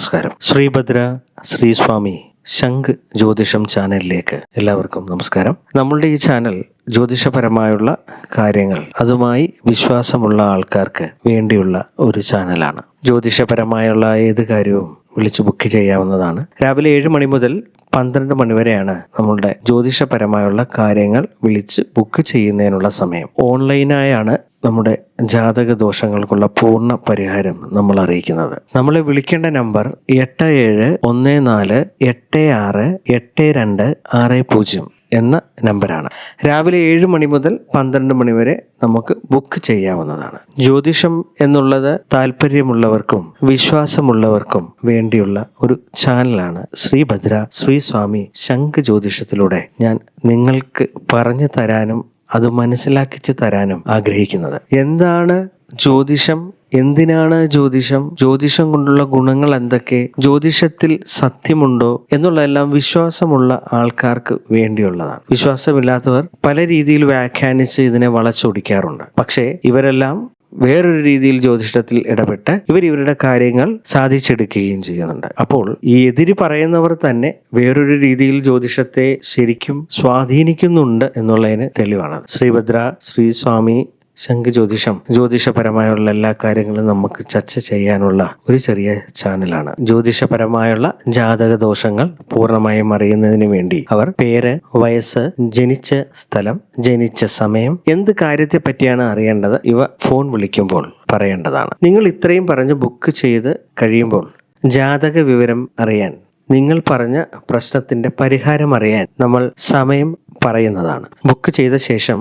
നമസ്കാരം. ശ്രീഭദ്ര ശ്രീസ്വാമി ശംഖ് ജ്യോതിഷം ചാനലിലേക്ക് എല്ലാവർക്കും നമസ്കാരം. നമ്മളുടെ ഈ ചാനൽ ജ്യോതിഷപരമായുള്ള കാര്യങ്ങൾ അതുമായി വിശ്വാസമുള്ള ആൾക്കാർക്ക് വേണ്ടിയുള്ള ഒരു ചാനലാണ്. ജ്യോതിഷപരമായുള്ള ഏത് കാര്യവും വിളിച്ച് ബുക്ക് ചെയ്യാവുന്നതാണ്. രാവിലെ ഏഴ് മണി മുതൽ പന്ത്രണ്ട് മണിവരെയാണ് നമ്മളുടെ ജ്യോതിഷപരമായുള്ള കാര്യങ്ങൾ വിളിച്ച് ബുക്ക് ചെയ്യുന്നതിനുള്ള സമയം. ഓൺലൈനായാണ് നമ്മുടെ ജാതക ദോഷങ്ങൾക്കുള്ള പൂർണ പരിഹാരം നമ്മൾ അറിയിക്കുന്നത്. നമ്മളെ വിളിക്കേണ്ട നമ്പർ എട്ട് ഏഴ് ഒന്ന് നാല് എട്ട് ആറ് എട്ട് രണ്ട് ആറ് പൂജ്യം. എന്ന നമ്പറാണ് രാവിലെ ഏഴ് മണി മുതൽ പന്ത്രണ്ട് മണി വരെ നമുക്ക് ബുക്ക് ചെയ്യാവുന്നതാണ്. ജ്യോതിഷം എന്നുള്ളത് താല്പര്യമുള്ളവർക്കും വിശ്വാസമുള്ളവർക്കും വേണ്ടിയുള്ള ഒരു ചാനലാണ്. ശ്രീഭദ്ര ശ്രീസ്വാമി ശംഖ് ജ്യോതിഷത്തിലൂടെ ഞാൻ നിങ്ങൾക്ക് പറഞ്ഞു തരാനും അത് മനസ്സിലാക്കിച്ചു തരാനും ആഗ്രഹിക്കുന്നത്. എന്താണ് ജ്യോതിഷം? എന്തിനാണ് ജ്യോതിഷം? ജ്യോതിഷം കൊണ്ടുള്ള ഗുണങ്ങൾ എന്തൊക്കെ? ജ്യോതിഷത്തിൽ സത്യമുണ്ടോ എന്നുള്ളതെല്ലാം വിശ്വാസമുള്ള ആൾക്കാർക്ക് വേണ്ടിയുള്ളതാണ്. വിശ്വാസമില്ലാത്തവർ പല രീതിയിൽ വ്യാഖ്യാനിച്ച് ഇതിനെ വളച്ചൊടിക്കാറുണ്ട്. പക്ഷേ ഇവരെല്ലാം വേറൊരു രീതിയിൽ ജ്യോതിഷത്തിൽ ഇടപെട്ട് ഇവർ ഇവരുടെ കാര്യങ്ങൾ സാധിച്ചെടുക്കുകയും ചെയ്യുന്നുണ്ട്. അപ്പോൾ ഈ എതിരി പറയുന്നവർ തന്നെ വേറൊരു രീതിയിൽ ജ്യോതിഷത്തെ ശരിക്കും സ്വാധീനിക്കുന്നുണ്ട് എന്നുള്ളതിന് തെളിവാണ്. ശ്രീഭദ്ര ശ്രീസ്വാമി ശംഖ് ജ്യോതിഷം ജ്യോതിഷപരമായുള്ള എല്ലാ കാര്യങ്ങളും നമുക്ക് ചർച്ച ചെയ്യാനുള്ള ഒരു ചെറിയ ചാനലാണ്. ജ്യോതിഷപരമായുള്ള ജാതക ദോഷങ്ങൾ പൂർണമായും അറിയുന്നതിന് വേണ്ടി അവർ പേര് വയസ്സ് ജനിച്ച സ്ഥലം ജനിച്ച സമയം എന്ത് കാര്യത്തെ പറ്റിയാണ് അറിയേണ്ടത് ഇവ ഫോൺ വിളിക്കുമ്പോൾ പറയേണ്ടതാണ്. നിങ്ങൾ ഇത്രയും പറഞ്ഞ് ബുക്ക് ചെയ്ത് കഴിയുമ്പോൾ ജാതക വിവരം അറിയാൻ നിങ്ങൾ പറഞ്ഞ പ്രശ്നത്തിന്റെ പരിഹാരം അറിയാൻ നമ്മൾ സമയം പറയുന്നതാണ്. ബുക്ക് ചെയ്ത ശേഷം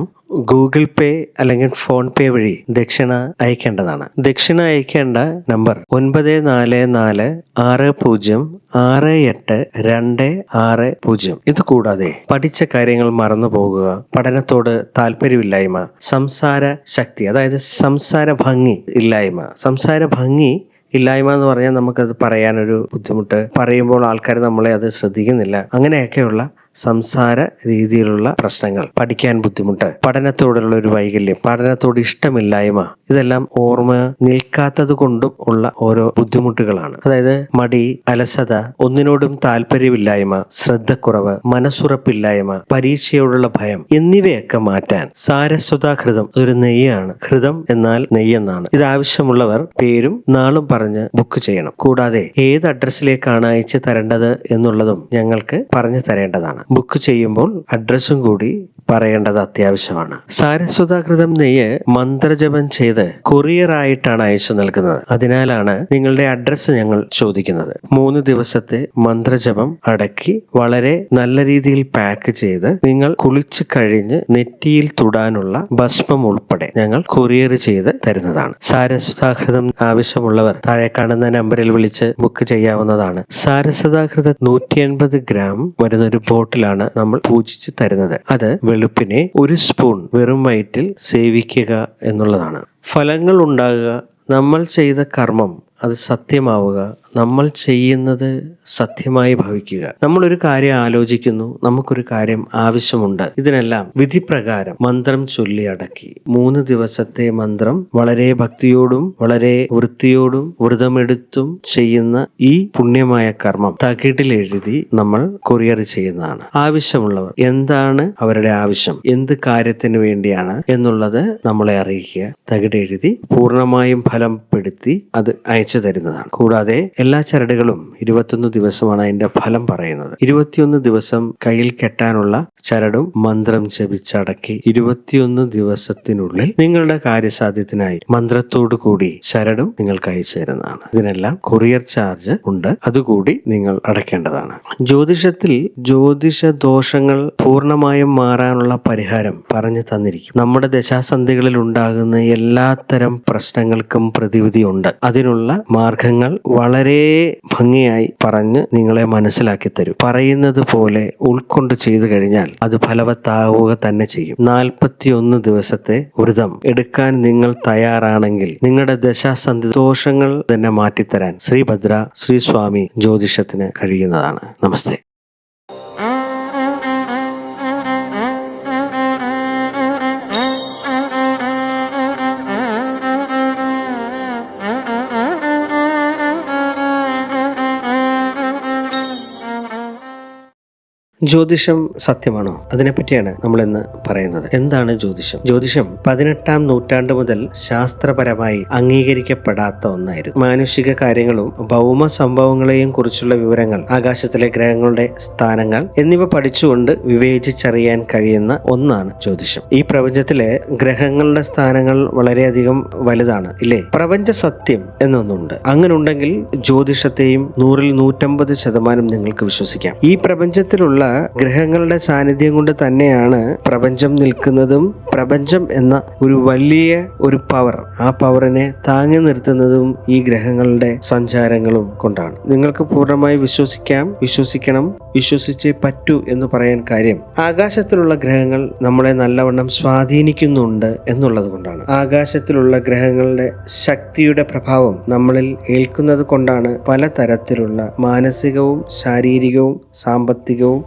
ഗൂഗിൾ പേ അല്ലെങ്കിൽ ഫോൺ പേ വഴി ദക്ഷിണ അയക്കേണ്ടതാണ്. ദക്ഷിണ അയക്കേണ്ട നമ്പർ ഒൻപത് നാല് നാല് ആറ് പൂജ്യം ആറ് എട്ട് രണ്ട് ആറ് പൂജ്യം. ഇത് കൂടാതെ പഠിച്ച കാര്യങ്ങൾ മറന്നു പോകുക പഠനത്തോട് താല്പര്യമില്ലായ്മ സംസാര ശക്തി അതായത് സംസാര ഭംഗി ഇല്ലായ്മ. സംസാര ഭംഗി ഇല്ലായ്മ എന്ന് പറഞ്ഞാൽ നമുക്കത് പറയാനൊരു ബുദ്ധിമുട്ട്. പറയുമ്പോൾ ആൾക്കാർ നമ്മളെ അത് ശ്രദ്ധിക്കുന്നില്ല. അങ്ങനെയൊക്കെയുള്ള സംസാര രീതിയിലുള്ള പ്രശ്നങ്ങൾ പഠിക്കാൻ ബുദ്ധിമുട്ട് പഠനത്തോടുള്ള ഒരു വൈകല്യം പഠനത്തോട് ഇഷ്ടമില്ലായ്മ ഇതെല്ലാം ഓർമ്മ നിൽക്കാത്തത് കൊണ്ടും ഉള്ള ഓരോ ബുദ്ധിമുട്ടുകളാണ്. അതായത് മടി അലസത ഒന്നിനോടും താല്പര്യമില്ലായ്മ ശ്രദ്ധക്കുറവ് മനസ്സുറപ്പില്ലായ്മ പരീക്ഷയോടുള്ള ഭയം എന്നിവയൊക്കെ മാറ്റാൻ സാരസ്വതാഹൃതം ഒരു നെയ്യാണ്. ഹൃതം എന്നാൽ നെയ്യെന്നാണ്. ഇത് ആവശ്യമുള്ളവർ പേരും നാളും പറഞ്ഞ് ബുക്ക് ചെയ്യണം. കൂടാതെ ഏത് അഡ്രസ്സിലേക്കാണ് അയച്ചു തരേണ്ടത് എന്നുള്ളതും ഞങ്ങൾക്ക് പറഞ്ഞു തരേണ്ടതാണ്. ബുക്ക് ചെയ്യുമ്പോൾ അഡ്രസ്സും കൂടി പറയേണ്ടത് അത്യാവശ്യമാണ്. സാരസ്വതാകൃതം നെയ്യ് മന്ത്രജപം ചെയ്ത് കൊറിയറായിട്ടാണ് അയച്ചു നൽകുന്നത്. അതിനാലാണ് നിങ്ങളുടെ അഡ്രസ്സ് ഞങ്ങൾ ചോദിക്കുന്നത്. മൂന്ന് ദിവസത്തെ മന്ത്രജപം അടക്കി വളരെ നല്ല രീതിയിൽ പാക്ക് ചെയ്ത് നിങ്ങൾ കുളിച്ച് കഴിഞ്ഞ് നെറ്റിയിൽ തുടാനുള്ള ഭസ്മം ഉൾപ്പെടെ ഞങ്ങൾ കൊറിയർ ചെയ്ത് തരുന്നതാണ്. സാരസ്വതാകൃതം ആവശ്യമുള്ളവർ താഴെ കാണുന്ന നമ്പറിൽ വിളിച്ച് ബുക്ക് ചെയ്യാവുന്നതാണ്. സാരസ്വതാകൃത നൂറ്റി എൺപത് ഗ്രാം വരുന്ന ഒരു ബോട്ടിലാണ് നമ്മൾ പൂജിച്ച് തരുന്നത്. അത് വെളുപ്പിനെ ഒരു സ്പൂൺ വെറും വയറ്റിൽ സേവിക്കുക എന്നുള്ളതാണ്. ഫലങ്ങൾ ഉണ്ടാകുക നമ്മൾ ചെയ്ത കർമ്മം അത് സത്യമാവുക നമ്മൾ ചെയ്യുന്നത് സത്യമായി ഭവിക്കുക. നമ്മളൊരു കാര്യം ആലോചിക്കുന്നു നമുക്കൊരു കാര്യം ആവശ്യമുണ്ട്. ഇതിനെല്ലാം വിധിപ്രകാരം മന്ത്രം ചൊല്ലി അടക്കി. മൂന്ന് ദിവസത്തെ മന്ത്രം വളരെ ഭക്തിയോടും വളരെ വൃത്തിയോടും വ്രതമെടുത്തും ചെയ്യുന്ന ഈ പുണ്യമായ കർമ്മം തകിടിൽ എഴുതി നമ്മൾ കൊറിയർ ചെയ്യുന്നതാണ്. ആവശ്യമുള്ളവർ എന്താണ് അവരുടെ ആവശ്യം? എന്ത് കാര്യത്തിന് വേണ്ടിയാണ് എന്നുള്ളത് നമ്മളെ അറിയിക്കുക. തകിട് എഴുതി പൂർണമായും ഫലപ്പെടുത്തി അത് അയച്ചു തരുന്നതാണ്. കൂടാതെ എല്ലാ ചരടുകളും ഇരുപത്തൊന്ന് ദിവസമാണ് അതിന്റെ ഫലം പറയുന്നത്. ഇരുപത്തിയൊന്ന് ദിവസം കയ്യിൽ കെട്ടാനുള്ള ചരടും മന്ത്രം ജപിച്ചടക്കി ഇരുപത്തിയൊന്ന് ദിവസത്തിനുള്ളിൽ നിങ്ങളുടെ കാര്യസാധ്യത്തിനായി മന്ത്രത്തോടു കൂടി ചരടും നിങ്ങൾക്ക് അയച്ചു തരുന്നതാണ്. ഇതിനെല്ലാം കൊറിയർ ചാർജ് ഉണ്ട്. അതുകൂടി നിങ്ങൾ അടയ്ക്കേണ്ടതാണ്. ജ്യോതിഷത്തിൽ ജ്യോതിഷ ദോഷങ്ങൾ പൂർണമായും മാറാനുള്ള പരിഹാരം പറഞ്ഞു തന്നിരിക്കും. നമ്മുടെ ദശാസന്ധികളിൽ ഉണ്ടാകുന്ന എല്ലാത്തരം പ്രശ്നങ്ങൾക്കും പ്രതിവിധിയുണ്ട് അതിനുള്ള മാർഗങ്ങൾ വളരെ ഭംഗിയായി പറഞ്ഞ് നിങ്ങളെ മനസ്സിലാക്കി തരും. പറയുന്നത് പോലെ ഉൾക്കൊണ്ട് ചെയ്തു കഴിഞ്ഞാൽ അത് ഫലവത്താവുക തന്നെ ചെയ്യും. നാൽപ്പത്തി ഒന്ന് ദിവസത്തെ വ്രതം എടുക്കാൻ നിങ്ങൾ തയ്യാറാണെങ്കിൽ നിങ്ങളുടെ ദശാസന്ധി ദോഷങ്ങൾ തന്നെ മാറ്റിത്തരാൻ ശ്രീഭദ്ര ശ്രീസ്വാമി ജ്യോതിഷത്തിന് കഴിയുന്നതാണ്. നമസ്തേ. ജ്യോതിഷം സത്യമാണോ? അതിനെപ്പറ്റിയാണ് നമ്മൾ ഇന്ന് പറയുന്നത്. എന്താണ് ജ്യോതിഷം? ജ്യോതിഷം പതിനെട്ടാം നൂറ്റാണ്ട് മുതൽ ശാസ്ത്രപരമായി അംഗീകരിക്കപ്പെടാത്ത ഒന്നായിരുന്നു. മാനുഷിക കാര്യങ്ങളും ഭൗമ സംഭവങ്ങളെയും കുറിച്ചുള്ള വിവരങ്ങൾ ആകാശത്തിലെ ഗ്രഹങ്ങളുടെ സ്ഥാനങ്ങൾ എന്നിവ പഠിച്ചുകൊണ്ട് വിവേചിച്ചറിയാൻ കഴിയുന്ന ഒന്നാണ് ജ്യോതിഷം. ഈ പ്രപഞ്ചത്തിലെ ഗ്രഹങ്ങളുടെ സ്ഥാനങ്ങൾ വളരെയധികം വലുതാണ് ഇല്ലേ? പ്രപഞ്ച സത്യം എന്നൊന്നുണ്ട്. അങ്ങനെ ഉണ്ടെങ്കിൽ ജ്യോതിഷത്തെയും നൂറിൽ നൂറ്റമ്പത് ശതമാനം നിങ്ങൾക്ക് വിശ്വസിക്കാം. ഈ പ്രപഞ്ചത്തിലുള്ള ഗ്രഹങ്ങളുടെ സാന്നിധ്യം കൊണ്ട് തന്നെയാണ് പ്രപഞ്ചം നിൽക്കുന്നതും പ്രപഞ്ചം എന്ന ഒരു വലിയ ഒരു പവർ ആ പവറിനെ താങ്ങി നിർത്തുന്നതും ഈ ഗ്രഹങ്ങളുടെ സഞ്ചാരങ്ങളും കൊണ്ടാണ്. നിങ്ങൾക്ക് പൂർണമായി വിശ്വസിക്കാം വിശ്വസിക്കണം വിശ്വസിച്ചേ പറ്റൂ എന്ന് പറയാൻ കാര്യം ആകാശത്തിലുള്ള ഗ്രഹങ്ങൾ നമ്മളെ നല്ലവണ്ണം സ്വാധീനിക്കുന്നുണ്ട് എന്നുള്ളത് കൊണ്ടാണ്. ആകാശത്തിലുള്ള ഗ്രഹങ്ങളുടെ ശക്തിയുടെ പ്രഭാവം നമ്മളിൽ ഏൽക്കുന്നത് കൊണ്ടാണ് പലതരത്തിലുള്ള മാനസികവും ശാരീരികവും സാമ്പത്തികവും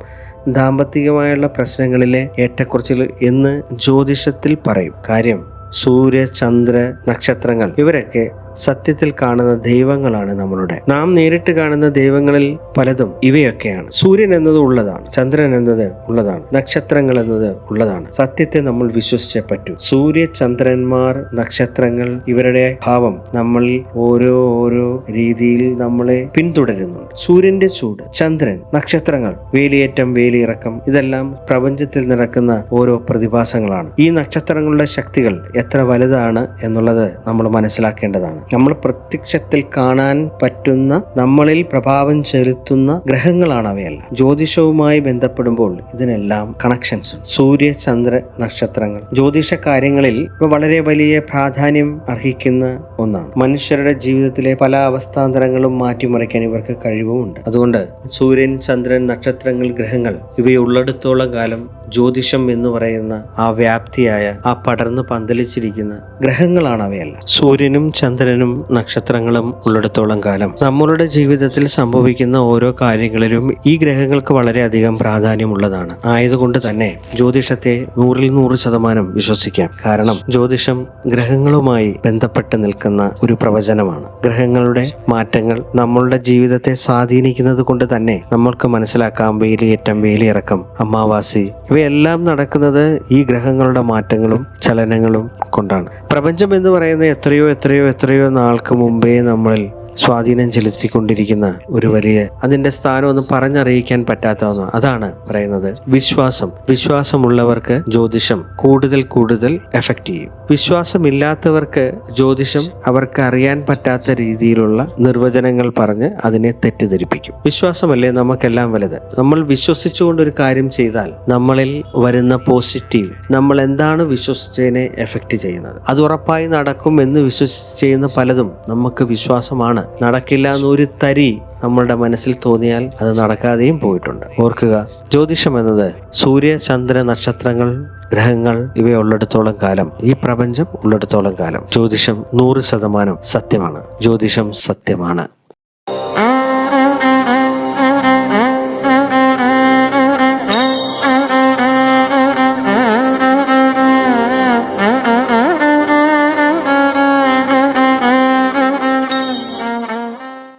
ദാമ്പത്തികമായുള്ള പ്രശ്നങ്ങളിലെ ഏറ്റക്കുറച്ചിൽ എന്ന് ജ്യോതിഷത്തിൽ പറയും. കാര്യം സൂര്യ ചന്ദ്ര നക്ഷത്രങ്ങൾ ഇവരൊക്കെ സത്യത്തിൽ കാണുന്ന ദൈവങ്ങളാണ് നമ്മളുടെ. നാം നേരിട്ട് കാണുന്ന ദൈവങ്ങളിൽ പലതും ഇവയൊക്കെയാണ്. സൂര്യൻ എന്നത് ഉള്ളതാണ് ചന്ദ്രൻ എന്നത് ഉള്ളതാണ് നക്ഷത്രങ്ങൾ എന്നത് ഉള്ളതാണ്. സത്യത്തെ നമ്മൾ വിശ്വസിച്ചേ പറ്റൂ. സൂര്യ ചന്ദ്രന്മാർ നക്ഷത്രങ്ങൾ ഇവരുടെ ഭാവം നമ്മൾ ഓരോ ഓരോ രീതിയിൽ നമ്മളെ പിന്തുടരുന്നുണ്ട്. സൂര്യന്റെ ചൂട് ചന്ദ്രൻ നക്ഷത്രങ്ങൾ വേലിയേറ്റം വേലിയിറക്കം ഇതെല്ലാം പ്രപഞ്ചത്തിൽ നടക്കുന്ന ഓരോ പ്രതിഭാസങ്ങളാണ്. ഈ നക്ഷത്രങ്ങളുടെ ശക്തികൾ എത്ര വലുതാണ് എന്നുള്ളത് നമ്മൾ മനസ്സിലാക്കേണ്ടതാണ്. നമ്മൾ പ്രത്യക്ഷത്തിൽ കാണാൻ പറ്റുന്ന നമ്മളിൽ പ്രഭാവം ചെലുത്തുന്ന ഗ്രഹങ്ങളാണ് അവയെല്ലാം. ജ്യോതിഷവുമായി ബന്ധപ്പെടുമ്പോൾ ഇതിനെല്ലാം കണക്ഷൻസ് സൂര്യ ചന്ദ്ര നക്ഷത്രങ്ങൾ. ജ്യോതിഷ കാര്യങ്ങളിൽ ഇവ വളരെ വലിയ പ്രാധാന്യം അർഹിക്കുന്ന ഒന്നാണ്. മനുഷ്യരുടെ ജീവിതത്തിലെ പല അവസ്ഥാന്തരങ്ങളും മാറ്റിമറിക്കാൻ ഇവർക്ക് കഴിവുമുണ്ട്. അതുകൊണ്ട് സൂര്യൻ ചന്ദ്രൻ നക്ഷത്രങ്ങൾ ഗ്രഹങ്ങൾ ഇവയുള്ളിടത്തോളം കാലം ജ്യോതിഷം എന്ന് പറയുന്ന ആ വ്യാപ്തിയായ ആ പടർന്ന് പന്തലിച്ചിരിക്കുന്ന ഗ്രഹങ്ങളാണ് അവയല്ല. സൂര്യനും ചന്ദ്രനും നക്ഷത്രങ്ങളും ഉള്ളിടത്തോളം കാലം. നമ്മളുടെ ജീവിതത്തിൽ സംഭവിക്കുന്ന ഓരോ കാര്യങ്ങളിലും ഈ ഗ്രഹങ്ങൾക്ക് വളരെയധികം പ്രാധാന്യമുള്ളതാണ്. ആയതുകൊണ്ട് തന്നെ ജ്യോതിഷത്തെ നൂറിൽ നൂറ് ശതമാനം വിശ്വസിക്കാം. കാരണം ജ്യോതിഷം ഗ്രഹങ്ങളുമായി ബന്ധപ്പെട്ട് നിൽക്കുന്ന ഒരു പ്രവചനമാണ്. ഗ്രഹങ്ങളുടെ മാറ്റങ്ങൾ നമ്മളുടെ ജീവിതത്തെ സ്വാധീനിക്കുന്നത് കൊണ്ട് തന്നെ നമ്മൾക്ക് മനസ്സിലാക്കാം. വേലിയേറ്റം വേലിയിറക്കം അമാവാസി ഇവയെല്ലാം നടക്കുന്നത് ഈ ഗ്രഹങ്ങളുടെ മാറ്റങ്ങളും ചലനങ്ങളും കൊണ്ടാണ്. പ്രപഞ്ചം എന്ന് പറയുന്നത് എത്രയോ എത്രയോ എത്രയോ നാൾക്ക് മുമ്പേ നമ്മളിൽ സ്വാധീനം ചെലുത്തിക്കൊണ്ടിരിക്കുന്ന ഒരു വലിയ അതിന്റെ സ്ഥാനം ഒന്നും പറഞ്ഞറിയിക്കാൻ പറ്റാത്ത ഒന്ന് അതാണ് പറയുന്നത്. വിശ്വാസം. വിശ്വാസമുള്ളവർക്ക് ജ്യോതിഷം കൂടുതൽ കൂടുതൽ എഫക്റ്റ് ചെയ്യും. വിശ്വാസമില്ലാത്തവർക്ക് ജ്യോതിഷം അവർക്ക് അറിയാൻ പറ്റാത്ത രീതിയിലുള്ള നിർവചനങ്ങൾ പറഞ്ഞ് അതിനെ തെറ്റിദ്ധരിപ്പിക്കും. വിശ്വാസമല്ലേ നമുക്കെല്ലാം വലുത്? നമ്മൾ വിശ്വസിച്ചുകൊണ്ട് ഒരു കാര്യം ചെയ്താൽ നമ്മളിൽ വരുന്ന പോസിറ്റീവ് നമ്മൾ എന്താണ് വിശ്വസിച്ചതിനെ എഫക്റ്റ് ചെയ്യുന്നത്? അത് ഉറപ്പായി നടക്കും എന്ന് വിശ്വസിച്ച് ചെയ്യുന്ന പലതും നമുക്ക് വിശ്വാസമാണ്. നടക്കില്ല എന്നൊരു തരി നമ്മളുടെ മനസ്സിൽ തോന്നിയാൽ അത് നടക്കാതെയും പോയിട്ടുണ്ട്. ഓർക്കുക ജ്യോതിഷം എന്നത് സൂര്യ ചന്ദ്ര നക്ഷത്രങ്ങൾ ഗ്രഹങ്ങൾ ഇവയുള്ളിടത്തോളം കാലം ഈ പ്രപഞ്ചം ഉള്ളിടത്തോളം കാലം. ജ്യോതിഷം നൂറ് ശതമാനം സത്യമാണ്. ജ്യോതിഷം സത്യമാണ്.